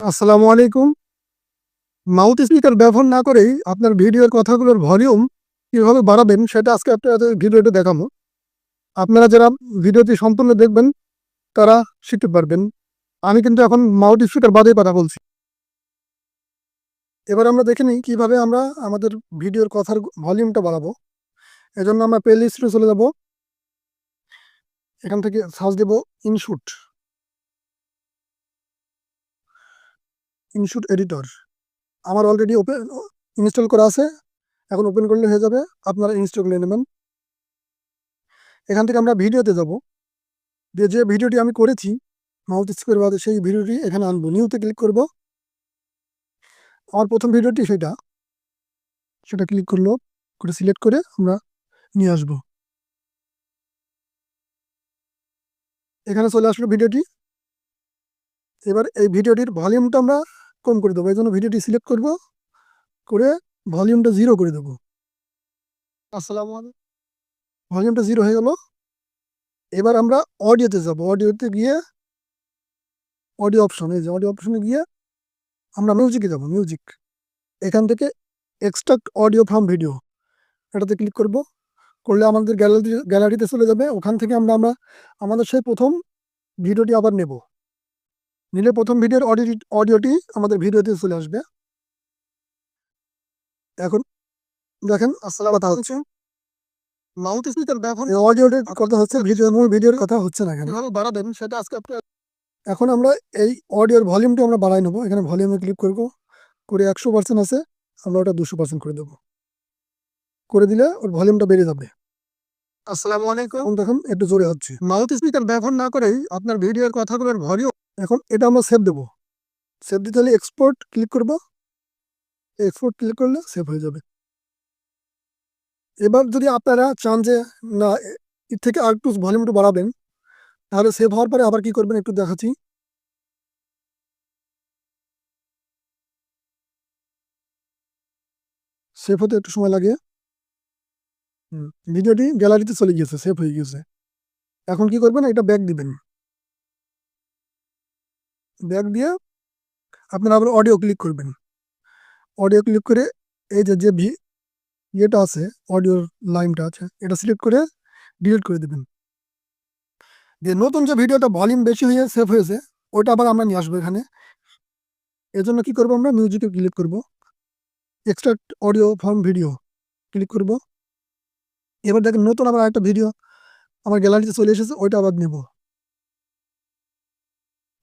আসসালামু আলাইকুম। Mouth speaker ব্যবহার না করেই আপনার ভিডিওর কথাগুলোর ভলিউম কীভাবে বাড়াবেন সেটা আজকে আপনাদের ভিডিওতে দেখাবো। আপনারা যারা ভিডিওটি সম্পূর্ণ দেখবেন, তারা শিখতে পারবেন। আমি কিন্তু এখন মাউথ স্পিকার বাদেই কথা বলছি। এবার আমরা দেখে নিই কীভাবে আমরা আমাদের ভিডিওর কথার ভলিউমটা বাড়াবো। এজন্য আমরা প্লে লিস্টে চলে যাব। এখান থেকে সার্চ দেব ইনশুট ইনশুট এডিটর আমার অলরেডি ওপেন ইনস্টল করা আছে। এখন ওপেন করলে হয়ে যাবে। আপনারা ইনস্টল করে নেবেন। এখান থেকে আমরা ভিডিওতে যাব। দিয়ে যে ভিডিওটি আমি করেছি, মাউথ স্কোয়ার বাদে সেই ভিডিওটি এখানে আনব। নিউতে ক্লিক করব। আমার প্রথম ভিডিওটি সেটা। সেটা ক্লিক করল। করে সিলেক্ট করে আমরা নিয়ে আসব। এখানে চলে আসলো ভিডিওটি। এবার এই ভিডিওটির ভলিউমটা আমরা কম করে দেবো। এই জন্য ভিডিওটি সিলেক্ট করব, করে ভলিউমটা জিরো করে দেবো। আসসালামু ভলিউমটা জিরো হয়ে গেল। এবার আমরা অডিওতে যাব। অডিওতে গিয়ে অডিও অপশন এই যে অডিও অপশনে গিয়ে আমরা মিউজিকে যাব মিউজিক এখান থেকে এক্সট্রাক্ট অডিও ফ্রম ভিডিও এটাতে ক্লিক করব। করলে আমাদের গ্যালারি গ্যালারিতে চলে যাবে। ওখান থেকে আমরা আমরা, আমাদের সেই প্রথম ভিডিওটি আবার নেব। নিলে প্রথম ভিডিওর অডিও অডিওটি আমাদের ভিডিওতে চলে আসবে। এখন দেখেন আসসালাম কথা হচ্ছে মাউথ স্পিকার ব্যবহার অডিওটির কথা হচ্ছে ভিডিও মূল ভিডিওর কথা হচ্ছে না এখানে কীভাবে বাড়াবেন সেটা আজকে আপনার এখন আমরা এই অডিওর ভলিউমটা আমরা বাড়াই নেব। এখানে ভলিউমে ক্লিক করব করে একশো পার্সেন্ট আছে আমরা ওটা দুশো পার্সেন্ট করে দেবো। করে দিলে ওর ভলিউমটা বেড়ে যাবে। আসসালামু আলাইকুম। দেখুন একটু জোরে হচ্ছে। মাউথ স্পিকার ব্যবহার না করেই আপনার ভিডিওর কথাগুলোর ভলিউম এখন এটা আমরা সেভ দেবো। সেভ দিতে হলে এক্সপোর্ট ক্লিক করব। এক্সপোর্ট ক্লিক করলে সেভ হয়ে যাবে। এবার যদি আপনারা চান যে, না, এর থেকে আর একটু ভলিউম একটু বাড়াবেন, তাহলে সেভ হওয়ার পরে আবার কি করবেন একটু দেখাচ্ছি। সেভ হতে একটু সময় লাগে। ভিডিওটি গ্যালারিতে চলে গিয়েছে সেভ হয়ে গিয়েছে। এখন কি করবেন? এটা ব্যাক দিবেন। ব্যাক দিয়ে আপনারা আবার অডিও ক্লিক করবেন। অডিও ক্লিক করে এই যে যে ভি, ইয়েটা আছে অডিওর লাইনটা আছে, এটা সিলেক্ট করে ডিলিট করে দেবেন। দিয়ে নতুন যে ভিডিওটা ভলিউম বেশি হয়ে সেভ হয়েছে ওটা আবার আমরা নিয়ে আসব এখানে। এর জন্য কি করব আমরা? মিউজিকে ক্লিক করব। Extract audio from video click করব। এবার দেখেন নতুন আবার একটা ভিডিও আমার গ্যালারিতে চলে এসেছে, ওইটা আবার নেব।